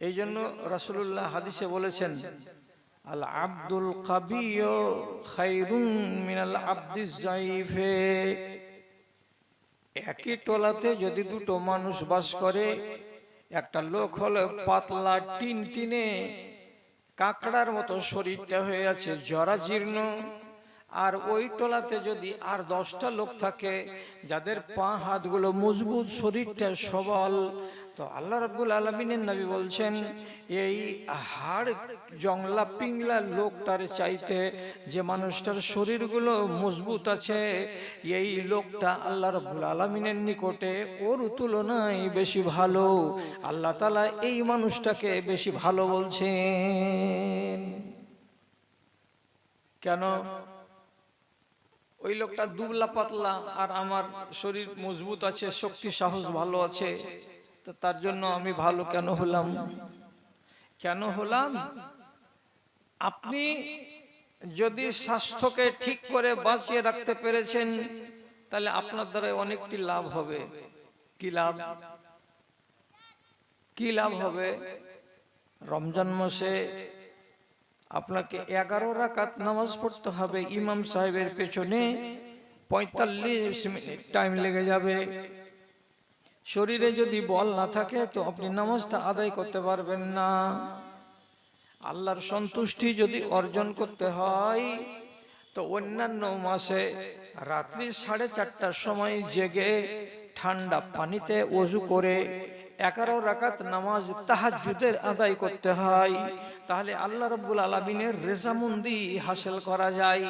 এই জন্য রাসূলুল্লাহ হাদিসে বলেছেন, আল আব্দুল খাইরুন মিনাল আব্দিজ জাইফে একই টলাতে যদি দুটো মানুষ বাস করে, একটা লোক হলো পাতলা টিন টিনে কাঁকড়ার মতো শরীরটা হয়ে আছে জরাজীর্ণ, আর ওই টলাতে যদি আর দশটা লোক থাকে, যাদের পা হাতগুলো মজবুত শরীরটা সবল তো আল্লাহ রাব্বুল আলমিনের নবী বলছেন, এই হাড় জংলা পিংলা লোকটার চাইতে যে মানুষটার শরীরগুলো মজবুত আছে, এই লোকটা আল্লাহ রাব্বুল আলমিনের নিকটে ওর তুলনায় বেশি ভালো। আল্লাহ তালা এই মানুষটাকে বেশি ভালো বলছেন। কেন? ওই লোকটা দুবলা পাতলা আর আমার শরীর মজবুত আছে, শক্তি সাহস ভালো আছে। তার জন্য আমি ভালো কেন হলাম? কেন হলাম? আপনি যদি স্বাস্থ্যকে ঠিক করে বাঁচিয়ে রাখতে পেরেছেন, তাহলে আপনার দ্বারা অনেকটি লাভ হবে। কি লাভ? কি লাভ হবে? রমজান মাসে আপনাকে এগারো রাকাত নামাজ পড়তে হবে ইমাম সাহেবের পেছনে। পঁয়তাল্লিশ মিনিট টাইম লেগে যাবে। শরীরে যদি বল না থাকে, তো আপনি নামাজটা আদায় করতে পারবেন না। আল্লাহর সন্তুষ্টি যদি অর্জন করতে হয়, তো অন্যান্য মাসে রাত্রি সাড়ে চারটার সময় জেগে ঠান্ডা পানিতে অজু করে এগারো রাকাত নামাজ তাহাজ্জুদের আদায় করতে হয়। তাহলে আল্লাহ রব্বুল আলমিনের রেজামন্দি হাসিল করা যায়।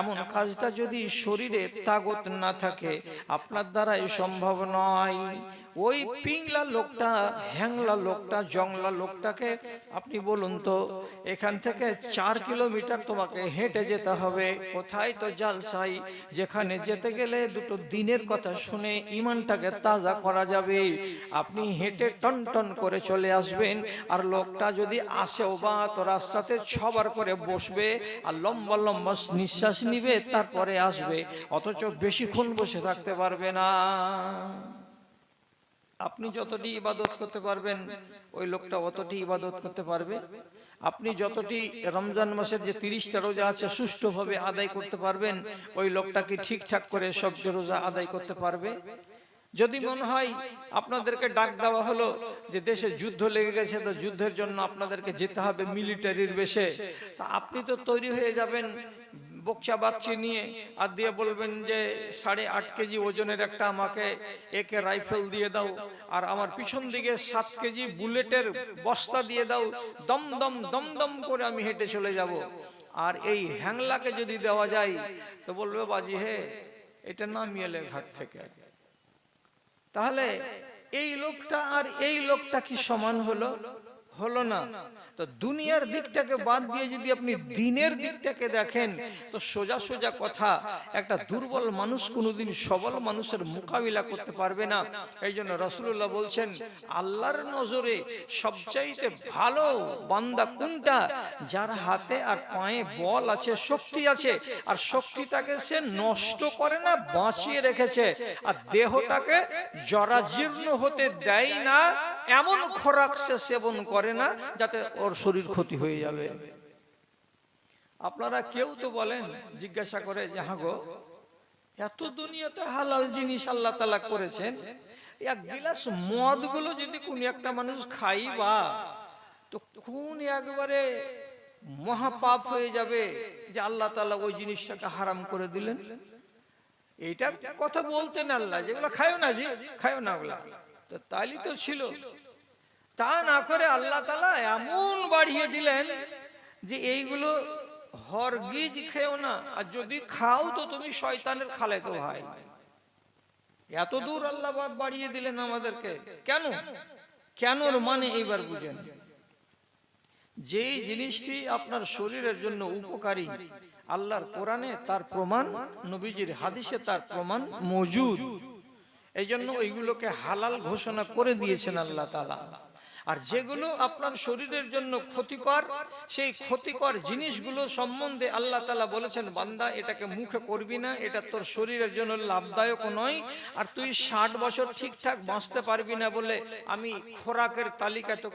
এমন কাজটা যদি শরীরে তাগত না থাকে, আপনার দ্বারাই সম্ভব নয়। ওই পিংলা লোকটা হ্যাংলা লোকটা, জংলা লোকটাকে আপনি বলুন তো, এখান থেকে চার কিলোমিটার তোমাকে হেঁটে যেতে হবে। কোথায় তো জালসাই যেখানে যেতে গেলে দুটো দিনের কথা শুনে ইমানটাকে তাজা করা যাবে। আপনি হেঁটে টন টন করে চলে আসবেন। আর লোকটা যদি আসেও বা তো রাস্তাতে ছবার করে বসবে আর লম্বা লম্বা নিঃশ্বাস নিবে, তারপরে আসবে। অথচ বেশিক্ষণ বসে থাকতে পারবে না। আপনি যতটি ইবাদত করতে পারবেন, ওই লোকটা অতটি ইবাদত করতে পারবে। আপনি যতটি রমজান মাসের যে তিরিশটা রোজা আছে, সুষ্ঠুভাবে আদায় করতে পারবেন, ওই লোকটা কি ঠিকঠাক করে সবচেয়ে রোজা আদায় করতে পারবে? যদি মনে হয় আপনাদেরকে ডাক দেওয়া হলো যে দেশে যুদ্ধ লেগে গেছে তো যুদ্ধের জন্য আপনাদেরকে যেতে হবে মিলিটারির বেশে। তা আপনি তো তৈরি হয়ে যাবেন বকচা বাচ্চি নিয়ে আর দিয়ে বলবেন যে সাড়ে আট কেজি ওজনের একটা আমাকে একে রাইফেল দিয়ে দাও আর আমার পিছন দিকে সাত কেজি বুলেটের বস্তা দিয়ে দাও। দম দম দম দম করে আমি হেঁটে চলে যাব। আর এই হ্যাংলাকে যদি দেওয়া যায় তো বলবে বাজি হে এটা নামিয়ে এলে ঘাট থেকে তাহলে এই লোকটা আর এই লোকটা কি সমান হলো? হলো না। দুনিয়ার দিকটাকে বাদ দিয়ে যদি আপনি দিনের দিকটাকে দেখেন, তো সোজা সোজা কথা, একটা দুর্বল মানুষ কোনোদিন সবল মানুষের মোকাবিলা করতে পারবে না। এই জন্য রসুল্লাহ বলছেন, আল্লাহর নজরে সবচাইতে ভালো বান্দা কোনটা? যার হাতে আর পায়ে বল আছে, শক্তি আছে, আর শক্তিটাকে সে নষ্ট করে না, বাঁচিয়ে রেখেছে, আর দেহটাকে জরাজীর্ণ হতে দেয় না, এমন খোরাক সে সেবন করে না, যাতে ওর শরীর ক্ষতি হয়ে যাবে। আপনারা কেউ তো বলেন, জিজ্ঞাসা করে যে হ্যাঁ এত দুনিয়াতে হালাল জিনিস আল্লাহ তালা করেছেন। এক গিলাস মদগুলো যদি কোন একটা মানুষ খাই বা তো কোন একবারে মহাপাপ হয়ে যাবে যে আল্লাহ তালা ওই জিনিসটাকে হারাম করে দিলেন। এইটা কথা বলতেন আল্লাহ যেগুলো খায়ও না জি খায়ও না ওগুলা। তো তাইলে তো ছিল। তা না করে আল্লাহ তালা এমন বাড়িয়ে দিলেন যে এইগুলো হরগিজ খেও না, আর যদি খাও তো তুমি শয়তানের খালে তো ভাই। এত দূর আল্লাহ বাড়িয়ে দিলেন আমাদেরকে। কেন? কেন মানে এইবার বুঝেন। যেই জিনিসটি আপনার শরীরের জন্য উপকারী, আল্লাহর কোরআনে তার প্রমাণ, নবীজির হাদিসে তার প্রমাণ মজুদ। এই জন্য ওইগুলোকে হালাল ঘোষণা করে দিয়েছেন আল্লাহ তালা। আর যেগুলো আপনার শরীরের জন্য ক্ষতিকর সেই ক্ষতিকর জিনিসগুলো সম্বন্ধে আল্লাহ তালা বলেছেন বান্দা এটাকে মুখে করবি না এটা তোর শরীরের জন্য লাভদায়ক নয় আর তুই ষাট বছর ঠিকঠাক বাঁচতে পারবি না বলে আমি খোরাকের তালিকা তো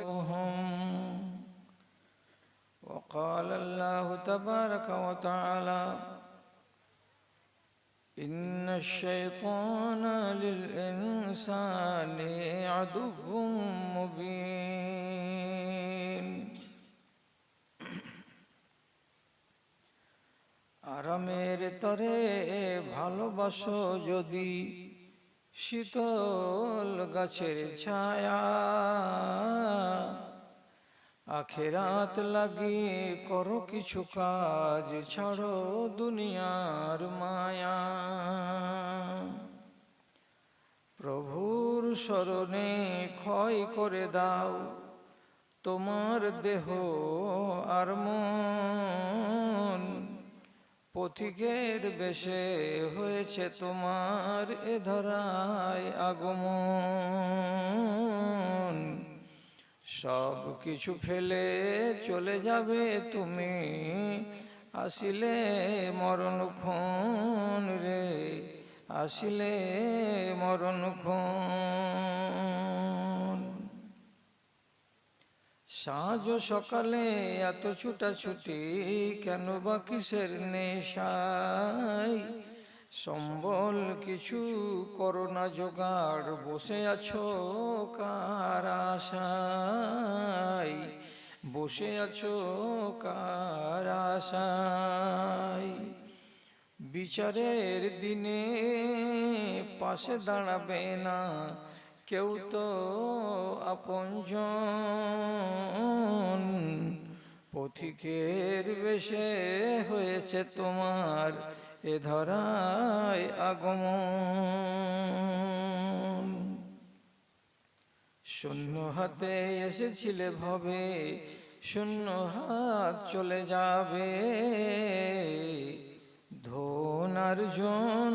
وقال الله تبارك وتعالى إن الشيطان للإنسان عدو مبين আরামের তরে ভালোবাসো যদি শীতল গাছের ছায়া আখেরাত লাগিয়ে করো কিছু কাজ, ছাড়ো দুনিয়ার মায়া। প্রভুর স্মরণে ক্ষয় করে দাও, তোমার দেহ আর মন। পথিকের বেশে হয়েছে তোমার এ ধরায় আগমন। সব কিছু ফেলে চলে যাবে তুমি। আসিলে মরণ ক্ষণ রে, আসিলে মরণ ক্ষণ সাজ সকালে এত ছুটাছুটি কেন বা কিসের নেশায়? সম্বল কিছু করোনা জোগাড়, বসে আছো কার আশায়? বসে আছো কার আশায়? বিচারের দিনে পাশে দাঁড়াবে না কেউ তো আপনজন। পথিকের বেশে হয়েছে তোমার এ ধরায় আগমন। শূন্য হাতে এসেছিলে ভবে, শূন্য হাত চলে যাবে। ধন আর জন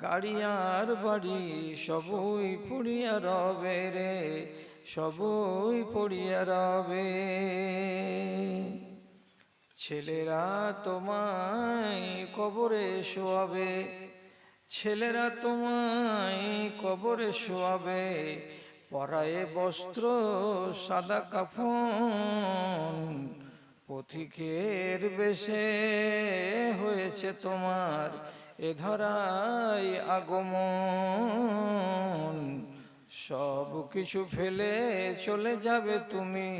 গাড়ি আর বাড়ি সবই পড়িয়া রবে রে, সবই পড়িয়া রবে। ছেলেরা তোমায় কবরে শোয়াবে, ছেলেরা তোমায় কবরে শোয়াবে, পরায়ে বস্ত্র, সাদা কাফন, পথিকের বেশে হয়েছে তোমার এ ধরাই আগমন। সব কিছু ফেলে চলে যাবে তুমি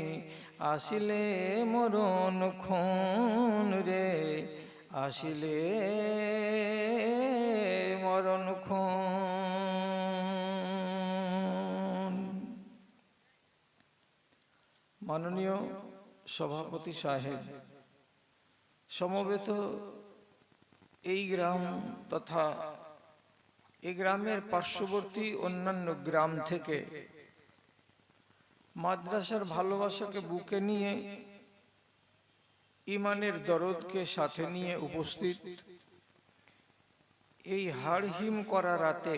আসিলে মরণ খুন রে, আসিলে মরণ ক্ষণ মাননীয় সভাপতি সাহেব, সমবেত এই গ্রাম তথা এই গ্রামের পার্শ্ববর্তী অন্যান্য গ্রাম থেকে মাদ্রাসার ভালোবাসাকে বুকে নিয়ে, ইমানের দরদকে সাথে নিয়ে উপস্থিত। এই হাড়হিম করা রাতে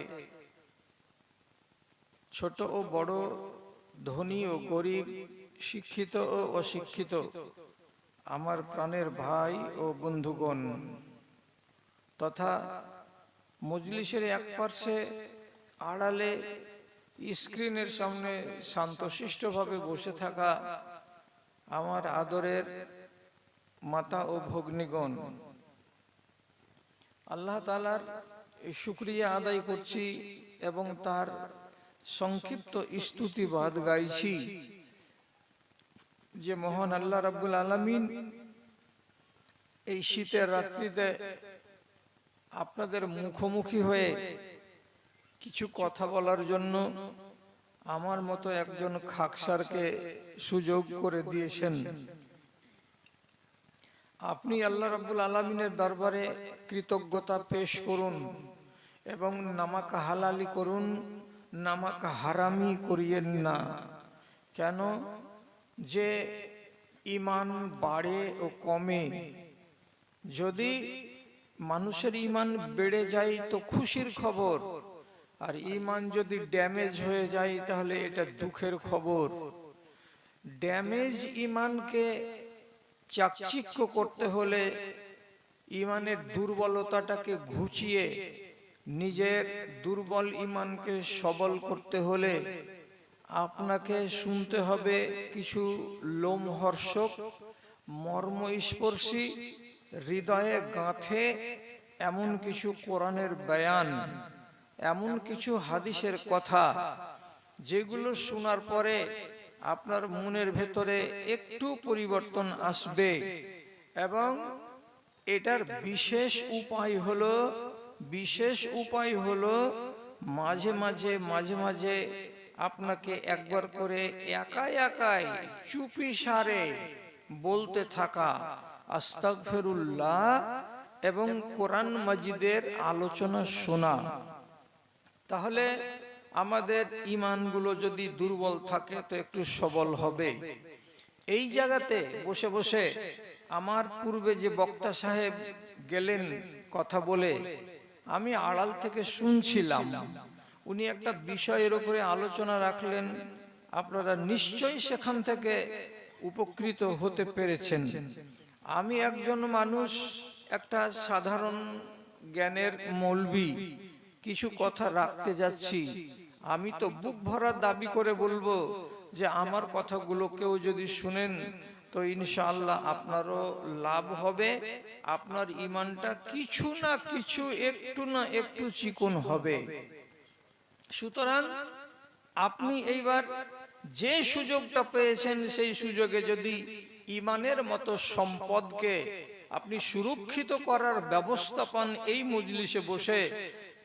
ছোট ও বড়, ধনী ও গরিব, শিক্ষিত ও অশিক্ষিত আমার প্রাণের ভাই ও বন্ধুগণ, তথা মজলিসের এক পার্শ্বে আড়ালে স্ক্রিনের সামনে শান্তশিষ্টভাবে বসে থাকা আমার আদরের মাতা ও ভগ্নিগণ, আল্লাহ তালার শুক্রিয়া আদায় করছি এবং তার সংক্ষিপ্ত স্তুতিবাদ গাইছি যে মহান আল্লাহ রাব্বুল আলামিন এই শীতের রাত্রিতে আপনাদের মুখোমুখি হয়ে কিছু কথা বলার জন্য আমার মতো একজন খাকসারকে সুযোগ করে দিয়েছেন। আপনি আল্লাহ রাব্বুল আলমিনের দরবারে কৃতজ্ঞতা পেশ করুন এবং নামাকা হালালি করুন, নামাকা হারামি করিয়েন না। কেন? যে ইমান বাড়ে ও কমে। যদি মানুষের ইমান বেড়ে যায় তো খুশির খবর। আর ইমান যদি ড্যামেজ হয়ে যায়, তাহলে এটা দুঃখের খবর। ড্যামেজ ইমানকে চাকচিক্য করতে হলে ইমানের দুর্বলতাটাকে ঘুচিয়ে নিজের দুর্বল ইমানকে সবল করতে হলে আপনাকে শুনতে হবে কিছু লোমহর্ষক, মর্মস্পর্শী, হৃদয়ে গাঁথে এমন কিছু কোরআনের বয়ান। এমন কিছু হাদিসের কথা যেগুলো শোনার পরে আপনার মনের ভেতরে একটু পরিবর্তন আসবে। এবং এটার বিশেষ উপায় হলো বিশেষ উপায় হলো মাঝে মাঝে মাঝে মাঝে আপনাকে একবার করে একাই একাই চুপি সারে বলতে থাকা। আস্তাগফিরুল্লাহ এবং কোরআন মাজিদের আলোচনা শোনা। তাহলে আমাদের ইমানগুলো যদি দুর্বল থাকে তো একটু সবল হবে। এই জায়গাতে বসে বসে আমার পূর্বে যে বক্তা সাহেব গেলেন কথা বলে, আমি আড়াল থেকে শুনছিলাম। উনি একটা বিষয়ের উপরে আলোচনা রাখলেন। আপনারা নিশ্চয়ই সেখান থেকে উপকৃত হতে পেরেছেন। আমি একজন মানুষ, একটা সাধারণ জ্ঞানের মৌলবি। কিছু কথা রাখতে যাচ্ছি। আমি তো বুক ভরা দাবি করে বলব যে আমার কথাগুলো কেউ যদি শুনেন তো ইনশাআল্লাহ আপনারও লাভ হবে। আপনার ইমানটা কিছু না কিছু একটু না একটু চিকন হবে। সুতরাং আপনি এইবার যে সুযোগটা পেয়েছেন সেই সুযোগে যদি ইমানের মতো সম্পদকে আপনি সুরক্ষিত করার ব্যবস্থা পান এই মজলিসে বসে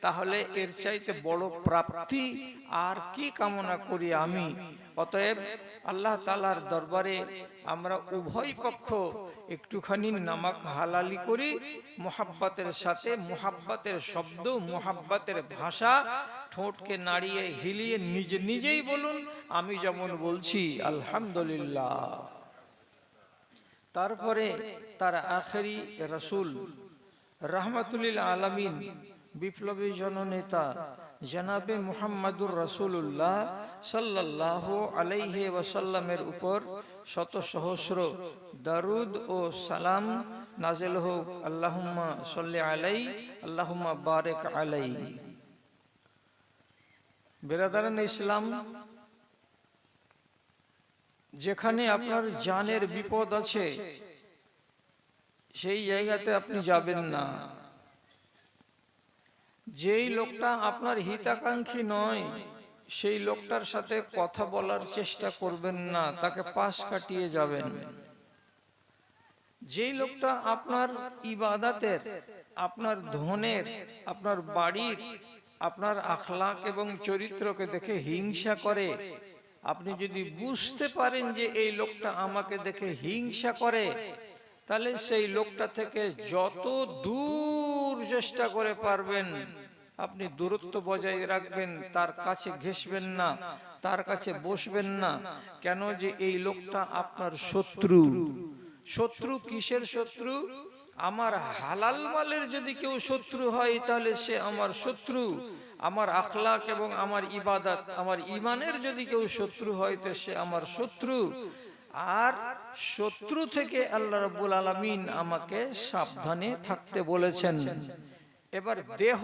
তাহলে এর চাইতে বড় প্রাপ্তি আর কি কামনা করি আমি? অতএব আল্লাহ তালার দরবারে আমরা উভয় পক্ষ একটুখানি নামাক হালালি করি, মোহাব্বতের সাথে মোহাব্বতের শব্দ, মোহাব্বতের ভাষা ঠোঁটকে নাড়িয়ে হিলিয়ে নিজে নিজেই বলুন, আমি যেমন বলছি, আলহামদুলিল্লাহ। তারপরে তার আখেরি রসুল রহমতুল্লিল আলমিন বিপ্লবী জননেতা জনাবে মুহাম্মাদুর রসুল্লাহ সাল্লাহ আলাইহে ওয়াসাল্লামের উপর শত সহস্র দারুদ ও সালাম নাজেল হোক। আল্লাহুম্মা সাল্লি আলাই আল্লাহুম্মা বারেক আলাই বেরাদারান ইসলাম, যেখানে আপনার জানের বিপদ আছে, সেই জায়গাতে আপনি যাবেন না। যেই লোকটা আপনার হিতাকাঙ্ক্ষী নয়, সেই লোকটার সাথে কথা বলার চেষ্টা করবেন না, তাকে পাশ কাটিয়ে যাবেন। যেই লোকটা আপনার ইবাদাতের, আপনার ধনের, আপনার বাড়ির, আপনার আখলাক এবং চরিত্রকে দেখে হিংসা করে, আপনি যদি বুঝতে পারেন যে এই লোকটা আমাকে দেখে হিংসা করে, তাহলে সেই লোকটা থেকে যত দূর চেষ্টা করে পারবেন। আপনি দূরত্ব বজায় রাখবেন, তার কাছে ঘেসবেন না, তার কাছে বসবেন না। কেন যে এই লোকটা আপনার শত্রু? শত্রু কিসের শত্রু? আমার হালাল মালের যদি কেউ শত্রু হয়, তাহলে সে আমার শত্রু। আমার আখলাক এবং আমার ইবাদত, আমার ইমানের যদি কেউ শত্রু হয়, তো সে আমার শত্রু। আর শত্রু থেকে আল্লাহ রাব্বুল আলামিন আমাকে সাবধানে থাকতে বলেছেন। এবার দেহ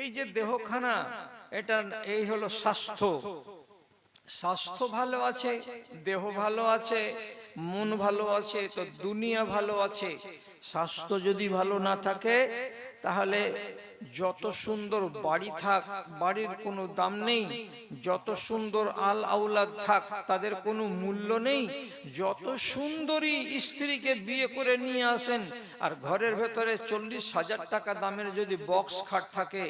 এই যে দেহখানা, এটা এই হলো স্বাস্থ্য। স্বাস্থ্য ভালো আছে, দেহ ভালো আছে, মন ভালো আছে, তো দুনিয়া ভালো আছে। স্বাস্থ্য যদি ভালো না থাকে তাহলে যত সুন্দর বাড়ি থাক, বাড়ির কোনো দাম নেই। যত সুন্দর আল আউলাদ থাক, তাদের কোনো মূল্য নেই। যত সুন্দরী স্ত্রীকে বিয়ে করে নিয়ে আসেন, আর ঘরের ভেতরে চল্লিশ হাজার টাকা দামের যদি বক্স খাট থাকে,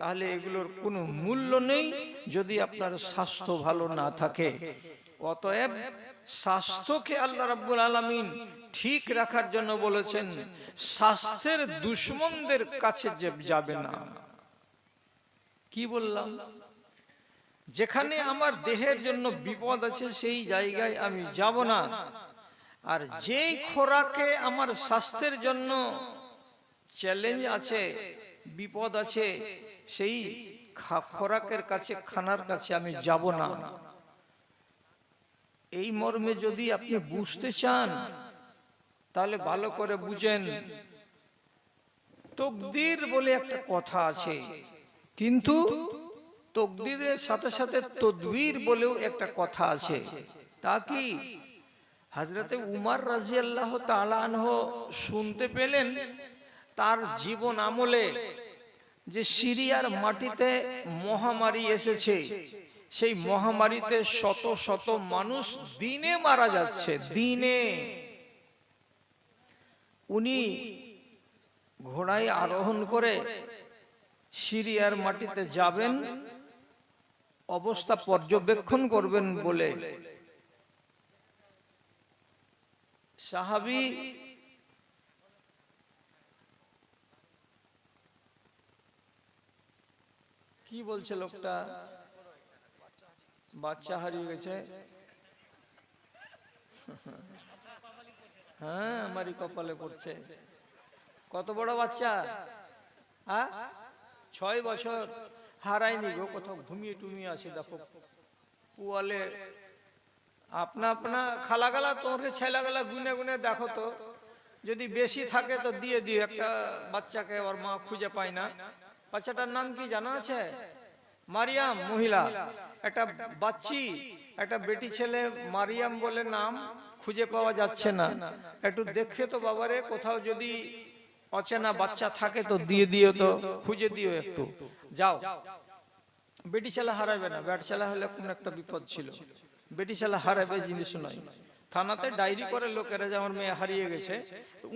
তাহলে এগুলোর কোনো মূল্য নেই। যদি আপনার স্বাস্থ্য ভালো না থাকে অতএব স্বাস্থ্যকে আল্লাহ রাব্বুল আলামিন ঠিক রাখার জন্য বলেছেন, স্বাস্থ্যের দুশ্মনদের কাছে যাবে না। কি বললাম? যেখানে আমার দেহের জন্য বিপদ আছে সেই জায়গায় আমি যাব না। আর যেই খোরাকে আমার স্বাস্থ্যের জন্য চ্যালেঞ্জ আছে, বিপদ আছে, সেই খোরাকের কাছে, খানার কাছে আমি যাব না। এই মর্মে যদি আপনি বুঝতে চান, তাহলে ভালো করে বুঝেন। তকদির বলে একটা কথা আছে। কিন্তু তকদিরের সাথে সাথে তদবির বলেও একটা কথা আছে। তা কি? হাজরতে উমার রাজি আল্লাহ তালানহ শুনতে পেলেন তার জীবন আমলে যে সিরিয়ার মাটিতে মহামারী এসেছে। সেই মহামারীতে শত শত মানুষ দিনে মারা যাচ্ছে দিনে। উনি ঘোড়ায় আরোহণ করে সিরিয়ার মাটিতে যাবেন অবস্থা পর্যবেক্ষণ করবেন বলে। সাহাবি কি বলছে লোকটা? বাচ্চা হারিয়ে গেছে। হ্যাঁ আমারই কপালে পড়ছে। কত বড় বাচ্চা? হ্যাঁ? ছয় বছর। হারায়নি গো কোথাও ঘুমিয়ে টুমিয়ে আছে দেখো। পুয়ালে। আপনা আপনা খালা গালা তোকে ছেলা গালা গুনে গুনে দেখো তো। যদি বেশি থাকে তো দিয়ে দিও একটা বাচ্চাকে আবার মা খুঁজে পায় না। বাচ্চাটার নাম কি জানা আছে? মারিয়াম মহিলা। একটা বাচ্চি, একটা বেটি ছেলে মারিয়াম বলে নাম খুঁজে পাওয়া যাচ্ছে না। একটু দেখে তো বাবারে, কোথাও যদি অচেনা বাচ্চা থাকে তো দিয়ে দিও তো, খুঁজে দিও একটু। যাও। বেটি ছেলে হারাবে না ব্যাট ছেলে হলে কোন একটা বিপদ ছিল। বেটি ছেলে হারাবে জিনিস নয়। থানাতে ডায়েরি করে লোকেরা যে আমার মেয়ে হারিয়ে গেছে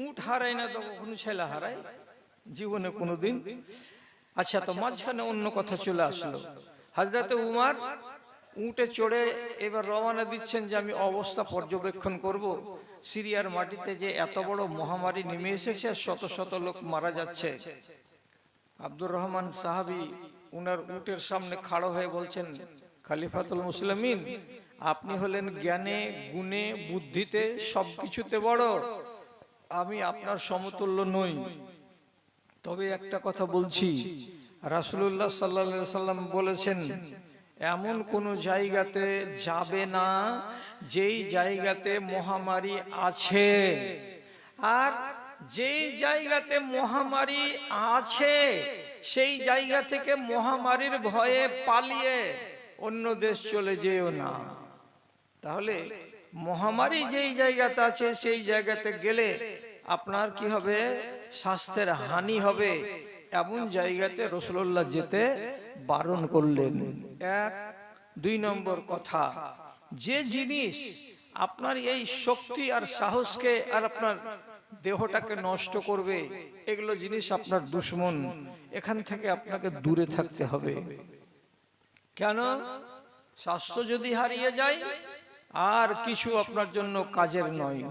উঠ হারায় না তো কখনো ছেলে হারায়? জীবনে কোনোদিন। আচ্ছা তো মাঝখানে অন্য কথা চলে আসলো। হাজরাতে উমার উঠে চড়ে এবার রওনা দিচ্ছেন যে আমি অবস্থা পর্যবেক্ষণ করব। সিরিয়ার মাটিতে যে এত বড় মহামারী নেমে এসেছে আর শত শত লোক মারা যাচ্ছে। আব্দুর রহমান সাহাবি উনার উটের সামনে খাড়ো হয়ে বলছেন, খালিফাতুল মুসলিমিন, আপনি হলেন জ্ঞানে, গুণে, বুদ্ধিতে সবকিছুতে বড়। আমি আপনার সমতুল্য নই। তবে একটা কথা বলছি রাসুল্লাহ সাল্লা সাল্লাম বলেছেন, এমন কোন জায়গাতে যাবে না যেই জায়গাতে মহামারী আছে। আর যেই জায়গাতে মহামারী আছে, সেই জায়গা থেকে মহামারীর ভয়ে পালিয়ে অন্য দেশ চলে যেও না। তাহলে মহামারী যেই জায়গাতে আছে, সেই জায়গাতে গেলে আপনার কি হবে? স্বাস্থ্যের হানি হবে। এমন জায়গাতে রসুল্লাহ যেতে বারণ করলেন। এক দুই নম্বর কথা যে জিনিস আপনার এই শক্তি আর সাহসকে আর আপনার দেহটাকে নষ্ট করবে এগুলো জিনিস আপনার দুশ্মন। এখান থেকে আপনাকে দূরে থাকতে হবে। কেন? স্বাস্থ্য যদি হারিয়ে যায় আর কিছু আপনার জন্য কাজের নয়।